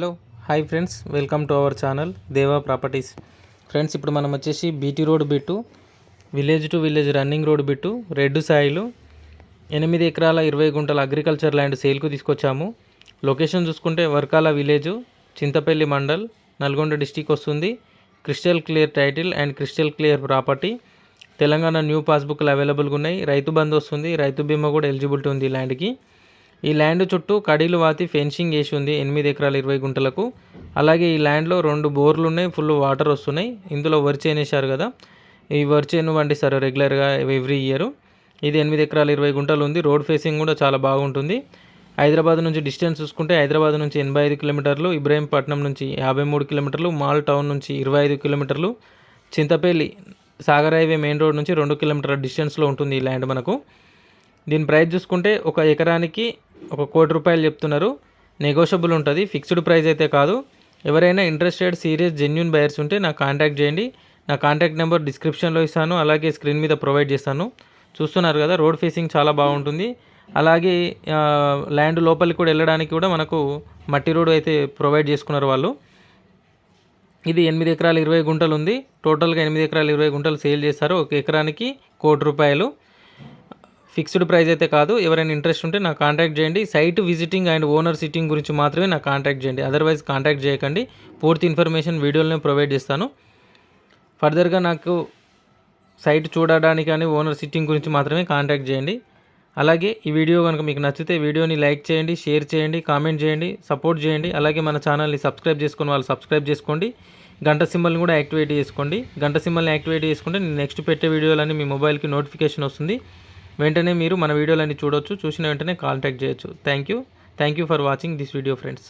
Hello hi friends welcome to our channel Deva properties friends ఇప్పుడు మనం వచ్చేసి BT road bit village to village running road bit red Sailu ఎనిమిది ఎకరాల ఇరవై గుంటల అగ్రికల్చర్ ల్యాండ్ సేల్కు తీసుకొచ్చాము. లొకేషన్ చూసుకుంటే వర్కాల విలేజ్ చింతపల్లి మండల్ నల్గొండ డిస్టిక్ వస్తుంది. Crystal clear title and crystal clear property Telangana new పాస్బుక్లు అవైలబుల్గా ఉన్నాయి. రైతు బంద్ వస్తుంది. రైతు బీమా కూడా ఎలిజిబిలిటీ ఉంది ఈ ల్యాండ్కి ఈ ల్యాండ్ చుట్టూ కడీలు వాతి ఫెన్సింగ్ వేసి ఉంది ఎనిమిది ఎకరాల ఇరవై గుంటలకు. అలాగే ఈ ల్యాండ్లో రెండు బోర్లు ఉన్నాయి ఫుల్ వాటర్ వస్తున్నాయి. ఇందులో వరిచేను వేశారు కదా. ఈ వరిచేను పండిస్తారు రెగ్యులర్గా ఎవ్రీ ఇయర్. ఇది ఎనిమిది ఎకరాల ఇరవై గుంటలు ఉంది. రోడ్ ఫేసింగ్ కూడా చాలా బాగుంటుంది. హైదరాబాద్ నుంచి డిస్టెన్స్ చూసుకుంటే హైదరాబాద్ నుంచి ఎనభై ఐదు కిలోమీటర్లు ఇబ్రాహీంపట్నం నుంచి యాభై మూడు కిలోమీటర్లు మాల్ టౌన్ నుంచి ఇరవై ఐదు కిలోమీటర్లు Chintapalli Sagar highway main road నుంచి రెండు కిలోమీటర్ల డిస్టెన్స్లో ఉంటుంది ఈ ల్యాండ్ మనకు. దీని ప్రైస్ చూసుకుంటే ఒక ఎకరానికి ఒక కోటి రూపాయలు చెప్తున్నారు. నెగోషియబుల్ ఉంటుంది. ఫిక్స్డ్ ప్రైస్ అయితే కాదు. ఎవరైనా ఇంట్రెస్టెడ్ సీరియస్ జెన్యున్ బయర్స్ ఉంటే నాకు కాంటాక్ట్ చేయండి. నా కాంటాక్ట్ నెంబర్ డిస్క్రిప్షన్లో ఇస్తాను. అలాగే స్క్రీన్ మీద ప్రొవైడ్ చేస్తాను. చూస్తున్నారు కదా రోడ్ ఫేసింగ్ చాలా బాగుంటుంది. అలాగే ల్యాండ్ లోపలికి కూడా వెళ్ళడానికి కూడా మనకు మట్టి రోడ్ అయితే ప్రొవైడ్ చేసుకున్నారు వాళ్ళు. ఇది ఎనిమిది ఎకరాలు ఇరవై గుంటలు ఉంది. టోటల్గా ఎనిమిది ఎకరాలు ఇరవై గుంటలు సేల్ చేస్తారు. ఒక ఎకరానికి కోటి రూపాయలు. ఫిక్స్డ్ ప్రైస్ అయితే కాదు. ఎవరైనా ఇంట్రెస్ట్ ఉంటే నాకు కాంటాక్ట్ చేయండి. Site visiting and owner sitting గురించి మాత్రమే నాకు కాంటాక్ట్ చేయండి. అదర్వైజ్ కాంటాక్ట్ చేయకండి. పూర్తి ఇన్ఫర్మేషన్ వీడియోలోనే ప్రొవైడ్ చేస్తాను. ఫర్దర్గా నాకు సైట్ చూడడానికి కానీ ఓనర్ సిట్టింగ్ గురించి మాత్రమే కాంటాక్ట్ చేయండి. అలాగే ఈ వీడియో కనుక మీకు నచ్చితే వీడియోని లైక్ చేయండి షేర్ చేయండి కామెంట్ చేయండి సపోర్ట్ చేయండి. అలాగే మన ఛానల్ని సబ్స్క్రైబ్ చేసుకుని వాళ్ళు సబ్స్క్రైబ్ చేసుకోండి. గంట సింబల్ని కూడా యాక్టివేట్ చేసుకోండి. గంట సింబల్ని యాక్టివేట్ చేసుకుంటే నేను నెక్స్ట్ పెట్టే వీడియోలన్నీ మీ మొబైల్కి నోటిఫికేషన్ వస్తుంది. వెంటనే మీరు మన వీడియోలన్నీ చూడొచ్చు చూసిన వెంటనే కాంటాక్ట్ చేయొచ్చు. Thank you thank you for watching this video friends